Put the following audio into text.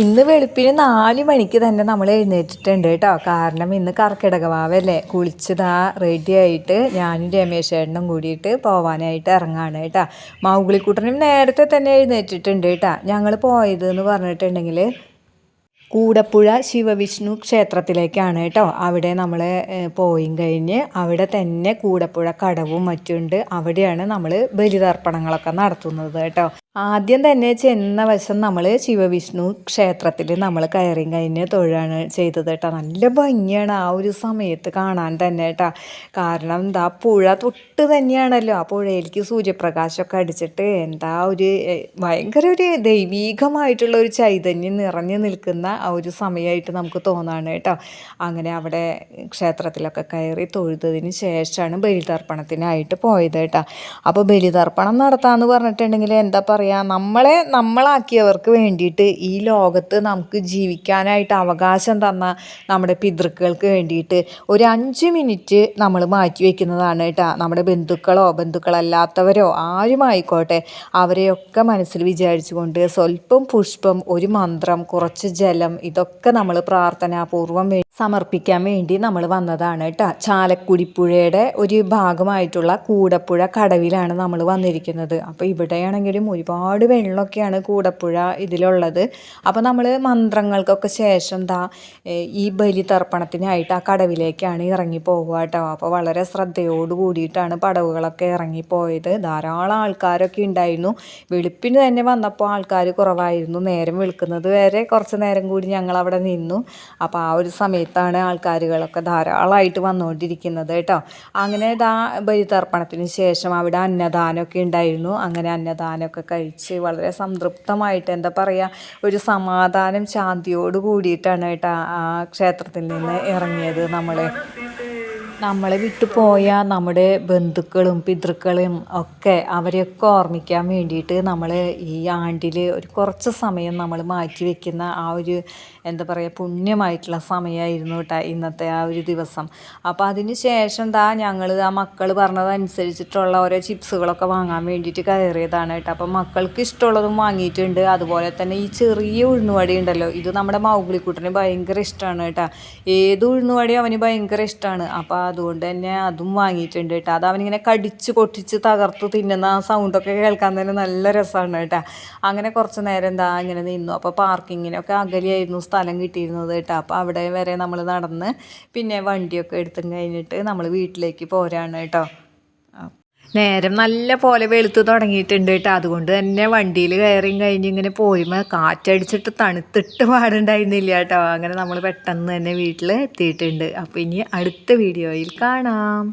ഇന്ന് വെളുപ്പിന് നാല് മണിക്ക് തന്നെ നമ്മൾ എഴുന്നേറ്റിട്ടുണ്ട് കേട്ടോ. കാരണം ഇന്ന് കർക്കിടക കർക്കിടകവാവല്ലേ കുളിച്ചതാ റെഡി ആയിട്ട് ഞാനും രമേശ് ചേട്ടനും കൂടിയിട്ട് പോവാനായിട്ട് ഇറങ്ങാണ് കേട്ടോ. മൗഗുളിക്കൂട്ടനും നേരത്തെ തന്നെ എഴുന്നേറ്റിട്ടുണ്ട് കേട്ടോ. ഞങ്ങൾ പോയത് എന്ന് പറഞ്ഞിട്ടുണ്ടെങ്കിൽ കൂടപ്പുഴ ശിവവിഷ്ണു ക്ഷേത്രത്തിലേക്കാണ് കേട്ടോ. അവിടെ നമ്മൾ പോയി കഴിഞ്ഞ് അവിടെ തന്നെ കൂടപ്പുഴ കടവും മറ്റുണ്ട് അവിടെയാണ് നമ്മൾ ബലിതർപ്പണങ്ങളൊക്കെ നടത്തുന്നത് കേട്ടോ. ആദ്യം തന്നെ ചെന്ന വശം നമ്മൾ ശിവവിഷ്ണു ക്ഷേത്രത്തിൽ നമ്മൾ കയറി കഴിഞ്ഞ് തൊഴാണ് ചെയ്തത് കേട്ടോ. നല്ല ഭംഗിയാണ് ആ ഒരു സമയത്ത് കാണാൻ തന്നെ കേട്ടോ. കാരണം എന്താ പുഴ തൊട്ട് തന്നെയാണല്ലോ. ആ പുഴയിലേക്ക് സൂര്യപ്രകാശമൊക്കെ അടിച്ചിട്ട് എന്താ ഒരു ഭയങ്കര ഒരു ദൈവീകമായിട്ടുള്ള ഒരു ചൈതന്യം നിറഞ്ഞു നിൽക്കുന്ന ആ ഒരു സമയമായിട്ട് നമുക്ക് തോന്നാണ് കേട്ടോ. അങ്ങനെ അവിടെ ക്ഷേത്രത്തിലൊക്കെ കയറി തൊഴുതതിന് ശേഷമാണ് ബലിതർപ്പണത്തിനായിട്ട് പോയത് കേട്ടോ. അപ്പോൾ ബലിതർപ്പണം നടത്താമെന്ന് പറഞ്ഞിട്ടുണ്ടെങ്കിൽ എന്താ പറയുക നമ്മളെ നമ്മളാക്കിയവർക്ക് വേണ്ടിയിട്ട് ഈ ലോകത്ത് നമുക്ക് ജീവിക്കാനായിട്ട് അവകാശം തന്ന നമ്മുടെ പിതൃക്കൾക്ക് വേണ്ടിയിട്ട് ഒരു അഞ്ച് മിനിറ്റ് നമ്മൾ മാറ്റി വയ്ക്കുന്നതാണ് കേട്ടോ. നമ്മുടെ ബന്ധുക്കളോ ബന്ധുക്കളല്ലാത്തവരോ ആരുമായിക്കോട്ടെ അവരെയൊക്കെ മനസ്സിൽ വിചാരിച്ചുകൊണ്ട് സ്വല്പം പുഷ്പം ഒരു മന്ത്രം കുറച്ച് ജലം ഇതൊക്കെ നമ്മൾ പ്രാർത്ഥനാപൂർവം സമർപ്പിക്കാൻ വേണ്ടി നമ്മൾ വന്നതാണ് കേട്ടോ. ചാലക്കുടിപ്പുഴയുടെ ഒരു ഭാഗമായിട്ടുള്ള കൂടപ്പുഴ കടവിലാണ് നമ്മൾ വന്നിരിക്കുന്നത്. അപ്പോൾ ഇവിടെയാണെങ്കിലും ഒരുപാട് വെള്ളമൊക്കെയാണ് കൂടപ്പുഴ ഇതിലുള്ളത്. അപ്പോൾ നമ്മൾ മന്ത്രങ്ങൾക്കൊക്കെ ശേഷം ദാ ഈ ബലി തർപ്പണത്തിനായിട്ട് ആ കടവിലേക്കാണ് ഇറങ്ങി പോകുക കേട്ടോ അപ്പോൾ വളരെ ശ്രദ്ധയോട് കൂടിയിട്ടാണ് പടവുകളൊക്കെ ഇറങ്ങിപ്പോയത് ധാരാളം ആൾക്കാരൊക്കെ ഉണ്ടായിരുന്നു. വെളുപ്പിന് തന്നെ വന്നപ്പോൾ ആൾക്കാർ കുറവായിരുന്നു. നേരം വെളുക്കുന്നത് വരെ കുറച്ച് നേരം കൂടി ഞങ്ങൾ അവിടെ നിന്നു. അപ്പോൾ ആ ഒരു സമയത്താണ് ആൾക്കാരുകളൊക്കെ ധാരാളമായിട്ട് വന്നുകൊണ്ടിരിക്കുന്നത് കേട്ടോ അങ്ങനെ ബലി തർപ്പണത്തിന് ശേഷം അവിടെ അന്നദാനമൊക്കെ ഉണ്ടായിരുന്നു. അങ്ങനെ അന്നദാനമൊക്കെ കഴിച്ച് വളരെ സംതൃപ്തമായിട്ട് എന്താ പറയുക ഒരു സമാധാനം ശാന്തിയോട് കൂടിയിട്ടാണ് കേട്ടോ ആ ക്ഷേത്രത്തിൽ നിന്ന് ഇറങ്ങിയത് നമ്മൾ നമ്മളെ വിട്ടു പോയ നമ്മുടെ ബന്ധുക്കളും പിതൃക്കളും ഒക്കെ അവരെയൊക്കെ ഓർമ്മിക്കാൻ വേണ്ടിയിട്ട് നമ്മൾ ഈ ആണ്ടിൽ ഒരു കുറച്ച് സമയം നമ്മൾ മാറ്റി വെക്കുന്ന ആ ഒരു എന്താ പറയുക പുണ്യമായിട്ടുള്ള സമയമായിരുന്നു കേട്ടോ ഇന്നത്തെ ആ ഒരു ദിവസം. അപ്പോൾ അതിന് ശേഷം ദാ ഞങ്ങൾ ആ മക്കൾ പറഞ്ഞതനുസരിച്ചിട്ടുള്ള ഓരോ ചിപ്സുകളൊക്കെ വാങ്ങാൻ വേണ്ടിയിട്ട് കയറിയതാണ് കേട്ടോ അപ്പോൾ മക്കൾക്ക് ഇഷ്ടമുള്ളതും വാങ്ങിയിട്ടുണ്ട്. അതുപോലെ തന്നെ ഈ ചെറിയ ഉഴുന്നുവടി ഉണ്ടല്ലോ ഇത് നമ്മുടെ മൗഗ്ലിക്കുട്ടന് ഭയങ്കര ഇഷ്ടമാണ് കേട്ടോ ഏത് ഉഴുന്നുവടി അവന് ഭയങ്കര ഇഷ്ടമാണ് അപ്പോൾ അതുകൊണ്ട് തന്നെ അതും വാങ്ങിയിട്ടുണ്ട് കേട്ടോ. അത് അവനിങ്ങനെ കടിച്ച് പൊട്ടിച്ച് തകർത്ത് തിന്നുന്ന ആ സൗണ്ടൊക്കെ കേൾക്കാൻ തന്നെ നല്ല രസമാണ് കേട്ടോ. അങ്ങനെ കുറച്ച് നേരം എന്താ ഇങ്ങനെ നിന്നു. അപ്പോൾ പാർക്കിങ്ങിനൊക്കെ അകലെയായിരുന്നു സ്ഥലം കിട്ടിയിരുന്നത് കേട്ടോ. അപ്പോൾ അവിടെ വരെ നമ്മൾ നടന്ന് പിന്നെ വണ്ടിയൊക്കെ എടുത്തും കഴിഞ്ഞിട്ട് നമ്മൾ വീട്ടിലേക്ക് പോരാണ് കേട്ടോ. നേരം നല്ല പോലെ വെളുത്ത് തുടങ്ങിയിട്ടുണ്ട് കേട്ടോ. അതുകൊണ്ട് തന്നെ വണ്ടിയിൽ കയറിയും കഴിഞ്ഞ് ഇങ്ങനെ പോയുമ്പോൾ കാറ്റടിച്ചിട്ട് തണുത്തിട്ട് പാടുണ്ടായിരുന്നില്ല കേട്ടോ. അങ്ങനെ നമ്മൾ പെട്ടെന്ന് തന്നെ വീട്ടിൽ എത്തിയിട്ടുണ്ട്. അപ്പോൾ ഇനി അടുത്ത വീഡിയോയിൽ കാണാം.